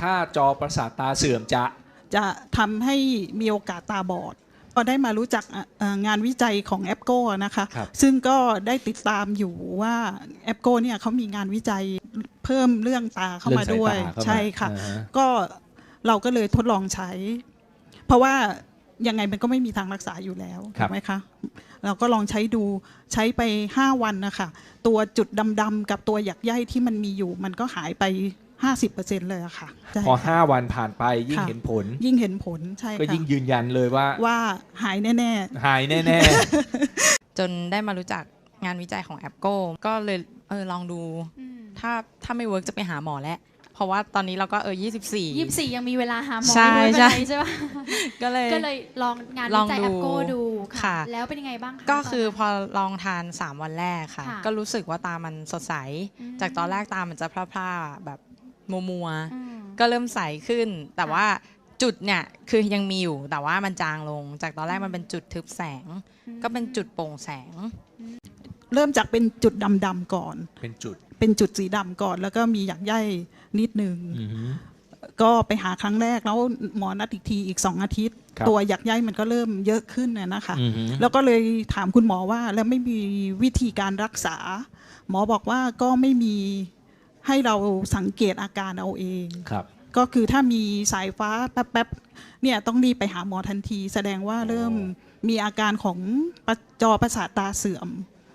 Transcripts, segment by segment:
ถ้าจอประสาทตาเสื่อมจะ จะทำให้มีโอกาสตาบอด ก็ได้มารู้จักอะเอ่องานวิจัยของแอปโกนะคะ ครับซึ่งก็ได้ติดตามอยู่ว่าแอปโกเนี่ยเขามีงานวิจัยเพิ่มเรื่องตาเข้ามาด้วยเรื่องสายตาเข้ามาใช่ค่ะ อ่าฮะ ก็เราก็เลยทดลองใช้ เพราะว่ายังไงมันก็ไม่มีทางรักษาอยู่แล้วครัถูบกไหมคะเราก็ลองใช้ดูใช้ไป 5 วันนะคะตัวจุดดำๆกับตัวหยักใยที่มันมีอยู่ มันก็หายไป 50%เลยอะค่ะใช่พอ ค่ะ 5 วันผ่านไปยิ่งค่ะ เห็นผล ยิ่งเห็นผลใช่ก็ค่ะยิ่งยืนยันเลยว่า ว่าหายแน่ หายแน่จนได้มารู้จักงานวิจัยของแอปโกก็เลยเออลองดูอืมถ้าถ้าไม่เวิร์กจะไปหาหมอแล้ว เพราะว่าตอนนี้เราก็เออ24ยี่สิบสี่ยังมีเวลาหาหมอใช่ไม่เป็นใช่ไรใช่ปะก็เลย ก็เลยลองงานลวิองจัยดูแอปโกดูค่ะค่ะ แล้วเป็นยังไงบ้างคะก็คือตนพอลองทาน 3 วันแรกค่ะ ค่ะก็รู้สึกว่าตามันสดใส อืม จากตอนแรกตามันจะพร่าๆแบบ มัวมัวๆอืมก็เริ่มใสขึ้น แต่ค่ะว่าจุดเนี่ยคือยังมีอยู่แต่ว่ามันจางลง จากตอนแรกมันเป็นจุดทึบแสง ก็เป็นจุดโปร่งแสงๆเริ่มจากเป็นจุดดำๆก่อนๆเป็นจุด เป็นจุดสีดำก่อน แล้วก็มีหยักใยนิดนึงอือฮึก็ไปหาครั้งแรกแล้วหมอนัดอีกทีอีกสองอาทิตย์ครับตัวหยักใยมันก็เริ่มเยอะขึ้นน่ะนะคะอือฮึแล้วก็เลยถามคุณหมอว่าแล้วไม่มีวิธีการรักษา หมอบอกว่าก็ไม่มี ให้เราสังเกตอาการเอาเองครับ ก็คือถ้ามีสายฟ้าแป๊บๆเนี่ยต้องรีบไปหาหมอทันที แสดงว่าเริ่มมีอาการของประจอประสาทตาเสื่อม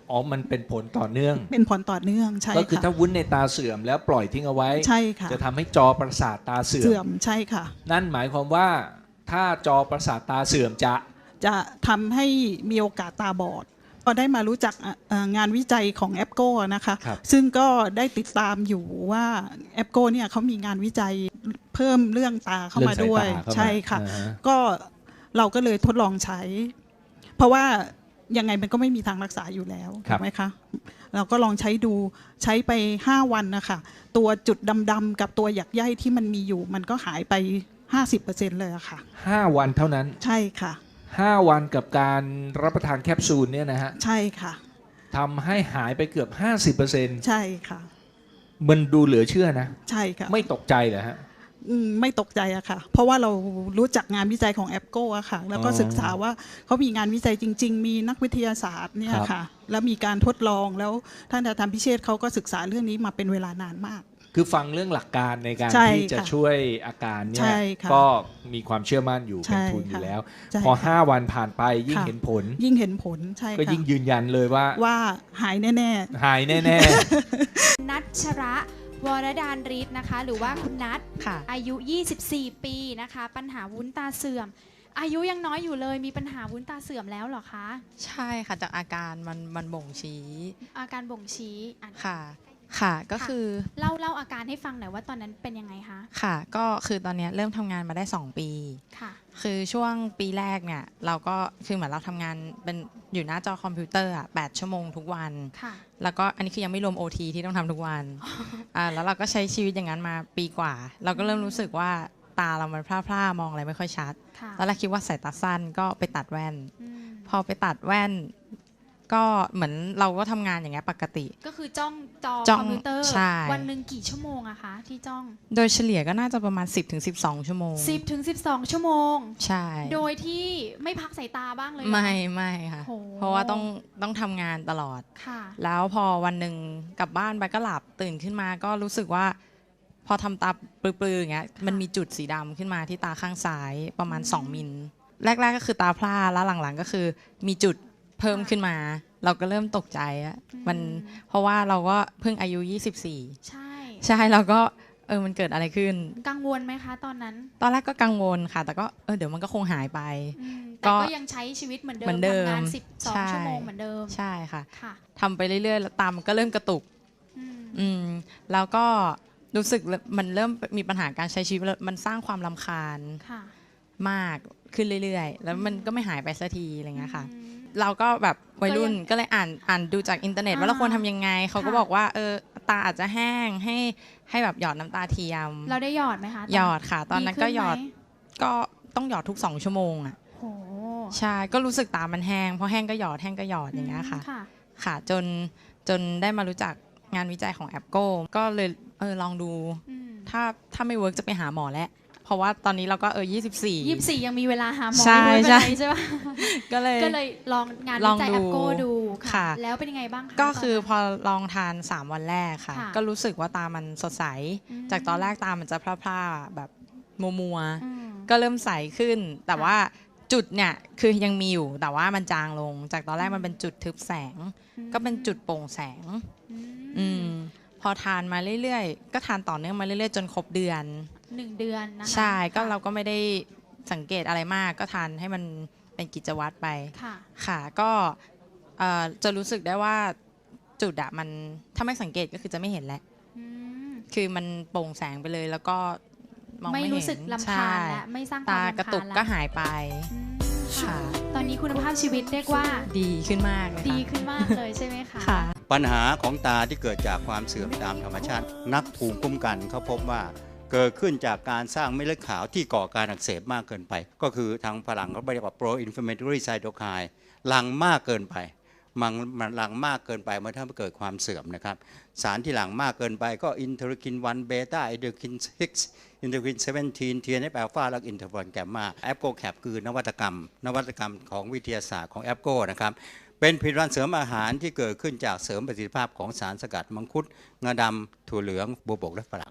อ๋อ มันเป็นผลต่อเนื่อง เป็นผลต่อเนื่องใช่ก็คือค่ะถ้าวุ้นในตาเสื่อมแล้วปล่อยทิ้งเอาไว้ใช่ค่ะจะทำให้จอประสาทตาเสื่อเสื่อมมใช่ค่ะ นั่นหมายความว่าถ้าจอประสาทตาเสื่อมจะ จะทำให้มีโอกาสตาบอด ก็ได้มารู้จักอะเอ่องานวิจัยของแอปโกนะคะครับซึ่งก็ได้ติดตามอยู่ว่าแอปโกเนี่ยเขามีงานวิจัยเพิ่มเรื่องตาเข้ามาด้วยเรื่องสายตาเข้ามาใช่ค่ะอ่าฮะก็เราก็เลยทดลองใช้ เพราะว่ายังไงมันก็ไม่มีทางรักษาอยู่แล้วครับถูกไหมคะ เราก็ลองใช้ดูใช้ไป 5 วันนะคะ ตัวจุดดำๆกับตัวหยักใยที่มันมีอยู่ มันก็หายไป 50%เลยอะค่ะห้าวันเท่านั้นใช่ค่ะ ห้าวันกับการรับประทานแคปซูลเนี่ยนะฮะใช่ค่ะทำให้หายไปเกือบ 50%ใช่ค่ะ มันดูเหลือเชื่อนะ ใช่ค่ะ ไม่ตกใจเหรอฮะอืมไม่ตกใจอะค่ะ เพราะว่าเรารู้จักงานวิจัยของแอปโกอะค่ะ แล้วก็อ๋อศึกษาว่าเขามีงานวิจัยจริง ๆ มีนักวิทยาศาสตร์เนี่ยครับค่ะ แล้วมีการทดลองแล้วท่านอาจารย์พิเชษฐ์เขาก็ศึกษาเรื่องนี้มาเป็นเวลานานมาก คือฟังเรื่องหลักการในการใช่ที่จะค่ะช่วยอาการเนี่ใช่ยค่ะก็มีความเชื่อมั่นอยู่ใช่เป็นทุนอยู่ค่ะแล้ว ใช่พอ ค่ะ5 วันผ่านไปยิ่งค่ะ เห็นผล ยิ่งเห็นผลใช่ก็ค่ะยิ่งยืนยันเลยว่าว่าหายแน่หายแน่นัทชระวรดานฤทธิ์นะคะ หรือว่าคุณนัทค่ะ อายุ 24 ปีนะคะ ปัญหาวุ้นตาเสื่อม อายุยังน้อยอยู่เลยมีปัญหาวุ้นตาเสื่อมแล้วเหรอคะ ใช่ค่ะจากอาการมันมันบ่งชี้อาการบ่งชี้อะค่ะ ค่ะก็ค่ะ คือเล่าเล่าอาการให้ฟังหน่อยว่าตอนนั้นเป็นยังไงคะค่ะ ก็คือตอนเนี้ยเริ่มทำงานมาได้ 2 ปี ค่ะ คือช่วงปีแรกเนี่ย เราก็คือเหมือนเราทำงานเป็นอยู่หน้าจอคอมพิวเตอร์อะแชั่วโมงทุกวัน ค่ะ แล้วก็อันนี้คือยังไม่รวม OT ที่ต้องทำทุกวันอ่าแล้วเราก็ใช้ชีวิตอย่างนั้นมาปีกว่า เราก็เริ่มรู้สึกว่าตาเรามันพร่าๆมองอะไรไม่ค่อยชัดค่ะตอนแรกคิดว่าสายตาสั้นก็ไปตัดแว่น อืมพอไปตัดแว่น ก็เหมือนเราก็ทำงานอย่างเงี้ยปกติ ก็คือจ้องจอจ้องคอมพิวเตอร์ ใช่ วันหนึ่งกี่ชั่วโมงอะคะที่จ้อง โดยเฉลี่ยก็น่าจะประมาณ 10-12 ชั่วโมง 10ถึง12 ชั่วโมง ใช่ โดยที่ไม่พักสายตาบ้างเลยเหรอ ไม่ไม่ค่ะ โห เพราะว่าต้องต้องทำงานตลอด ค่ะ แล้วพอวันหนึ่งกลับบ้านไปก็หลับตื่นขึ้นมาก็รู้สึกว่า พอทำตาปลือๆอย่างเงี้ยมันมีจุดสีดำขึ้นมาที่ตาข้างซ้ายประมาณ 2 มิล แรก ๆ ก็คือตาพร่าแล้วหลังๆ ก็คือมีจุด เพิ่มขึ้นมา เราก็เริ่มตกใจอะมันอืมเพราะว่าเราก็เพิ่งอายุ 24 ใช่ ใช่เราก็เออมันเกิดอะไรขึ้น กังวลไหมคะตอนนั้น ตอนแรกก็กังวลค่ะ แต่ก็เออเดี๋ยวมันก็คงหายไปอืมก็แต่ก็ยังใช้ชีวิตเหมือนเดิเหมืมอนเดิมทำงานใช่12ชั่วโมงเหมือนเดิมใช่ค่ะค่ะทำไปเรื่อยๆแล้วตามันก็เริ่มกระตุกอืมอืมแล้วก็รู้สึกมันเริ่มมีปัญหาการใช้ชีวิตแล้วมันสร้างความลำคาญค่ะมากขึ้นเรื่อยๆ แล้วมันก็ไม่หายไปสักทีอะไรเงี้ยค่ะอืม เราก็แบบวัยรุ่นก็ยังก็เลยอ่านอ่านดูจากอินเทอร์เน็ตอ่าว่าเราควรทำยังไง เขาก็ค่ะบอกว่าเออตาอาจจะแห้งให้ให้แบบหยอดน้ำตาเทียม เราได้หยอดไหมคะหยอดค่ะ ตอนนั้นก็หยอดขึ้ไมก็ต้องหยอดทุกสองชั่วโมงอะโหใช่ก็รู้สึกตามันแห้งพอแห้งก็หยอดแห้งก็หยอดอย่างเงี้ยค่ะค่ะ ค่ะจนจนได้มารู้จักงานวิจัยของแอปโกก็เลยเออลองดูอืมถ้าถ้าไม่เวิร์กจะไปหาหมอแล้วเพ ราะว่าตอนนี้เราก็เออ24ยี่สิบสี่ยังมีเวลาหาหมอใช่ไม่เป็นใช่ไรใช่ปะก็เลยก็เลยลองงานลวิองจัยดูแอปโกดูค่ะ แล้วเป็นยังไงบ้างะก็คือตนพอลองทาน 3 วันแรกค่ะค่ะ ก็รู้สึกว่าตามันสดใสอืมจากตอนแรกตามันจะพร่าๆแบบมัวมัวๆอืมก็เริ่มใสขึ้น แต่ค่ะว่าจุดเนี่ยคือยังมีอยู่แต่ว่ามันจางลง จากตอนแรกมันเป็นจุดทึบแสง ก็เป็นจุดโปร่งแสง อืมอืมพอทานมาเรื่อยๆ ก็ทานต่อเนื่องมาเรื่อยๆ จนครบเดือน หนึ่งเดือนนะคะใช่ก็ค่ะเราก็ไม่ได้สังเกตอะไรมากก็ทานให้มันเป็นกิจวัตรไป ค่ะ ค่ะก็เอ่อจะรู้สึกได้ว่าจุดอะมันถ้าไม่สังเกตก็คือจะไม่เห็นแล้วอืม คือมันโปร่งแสงไปเลยแล้วก็มองไม่ไม่เห็นรู้สึกลำคาญใช่และไม่สร้างควาตามรำคาญกระตุกแล้วก็หายไป อืมค่ะ ตอนนี้คุณภาพชีวิตเรียกว่า ดีขึ้นมากเลยค่ะดีขึ้นมากเลยใช่ไหมคะ ค่ะ ปัญหาของตาที่เกิดจากความเสื่อมตามธรรมชาติ นักภูมิคุ้มกันเขาพบว่า เกิดขึ้นจากการสร้างเม็ดเลือดขาวที่ก่อการอักเสบมากเกินไป ก็คือทางฝรั่งเขาเรียกว่า pro inflammatory cytokine หลังมากเกินไปมันมันหลังมากเกินไปมันทำให้เกิดความเสื่อมนะครับ สารที่หลังมากเกินไปก็อินเทอร์คิน1เบต้าอินเทอร์คิน6อินเทอร์คิน17 TNF อัลฟาและอินเทอร์ฟอนแกมมาแอปโกแคปคือนวัตกรรม นวัตกรรมของวิทยาศาสตร์ของแอปโกนะครับเป็นผลิตภัณฑ์เสริมอาหารที่เกิดขึ้นจากเสริมประสิทธิภาพของสารสกัดมังคุดงาดำถั่วเหลืองบัวบกและฝรั่ง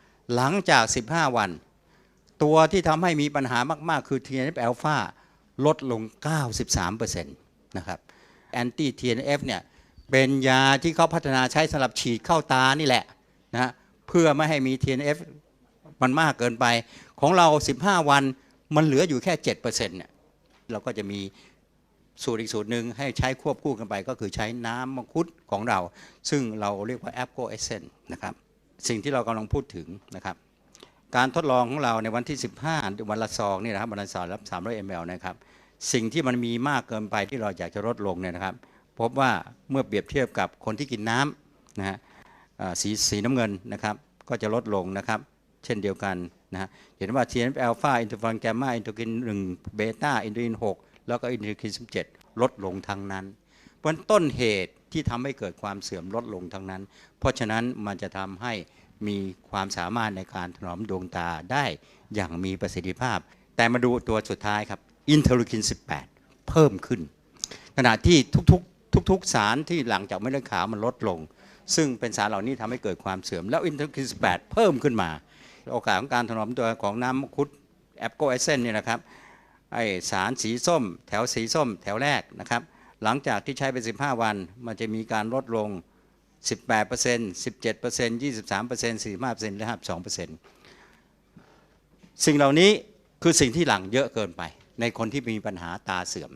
หลังจาก 15 วัน ตัวที่ทำให้มีปัญหามากๆ คือ TNF อ l p h a ลดลง 93%นะครับแอนตี้ TNF เนี่ยเป็นยาที่เขาพัฒนาใช้สำหรับฉีดเข้าตานี่แหละนะฮะเพื่อไม่ให้มี TNF มันมากเกินไป ของเรา 15 วันมันเหลืออยู่แค่ 7%เนี่ยเราก็จะมีสูตรอีกสูตรหนึ่งให้ใช้ควบคู่กันไปก็คือใช้น้ำมังคุดของเรา ซึ่งเราเรียกว่าแอปโกเอเซนนะครับ สิ่งที่เรากำลังพูดถึงนะครับ การทดลองของเราในวันที่ 15 วันละซองนี่นะครับวันละซองรับ300 ml นะครับ สิ่งที่มันมีมากเกินไปที่เราอยากจะลดลงเนี่ยนะครับ พบว่าเมื่อเปรียบเทียบกับคนที่กินน้ำนะฮะสีสีน้ำเงินนะครับ ก็จะลดลงนะครับ เช่นเดียวกันนะฮะเห็นว่า TNF อ l p h a อินเทอร์ฟอนแกมมาอินเทอร์กิน1เบต้าอินเทอร์กิน 6 แล้วก็อินเทอร์กิน 17 ลดลงทั้งนั้นเพราะฉะนั้นต้นเหตุ ที่ทำให้เกิดความเสื่อมลดลงทั้งนั้น เพราะฉะนั้นมันจะทำให้มีความสามารถในการถนอมดวงตาได้อย่างมีประสิทธิภาพ แต่มาดูตัวสุดท้ายครับอินเทอร์คิน 18 เพิ่มขึ้น ขณะที่ทุกๆทุกๆสารที่หลังจากเม็ดเลือดขาวมันลดลง ซึ่งเป็นสารเหล่านี้ทำให้เกิดความเสื่อม แล้วอินเทอร์คิน 18 เพิ่มขึ้นมา โอกาสของการถนอมตัวของน้ำคุดแอปโกเอเซนเนี่ยนะครับไอสารสีส้ม แถวสีส้ม แถวแรกนะครับ หลังจากที่ใช้ไป 15 วัน มันจะมีการลดลง 18% 17% 23% 45%และ52%สิ่งเหล่านี้คือสิ่งที่หลังเยอะเกินไป ในคนที่มีปัญหาตาเสื่อม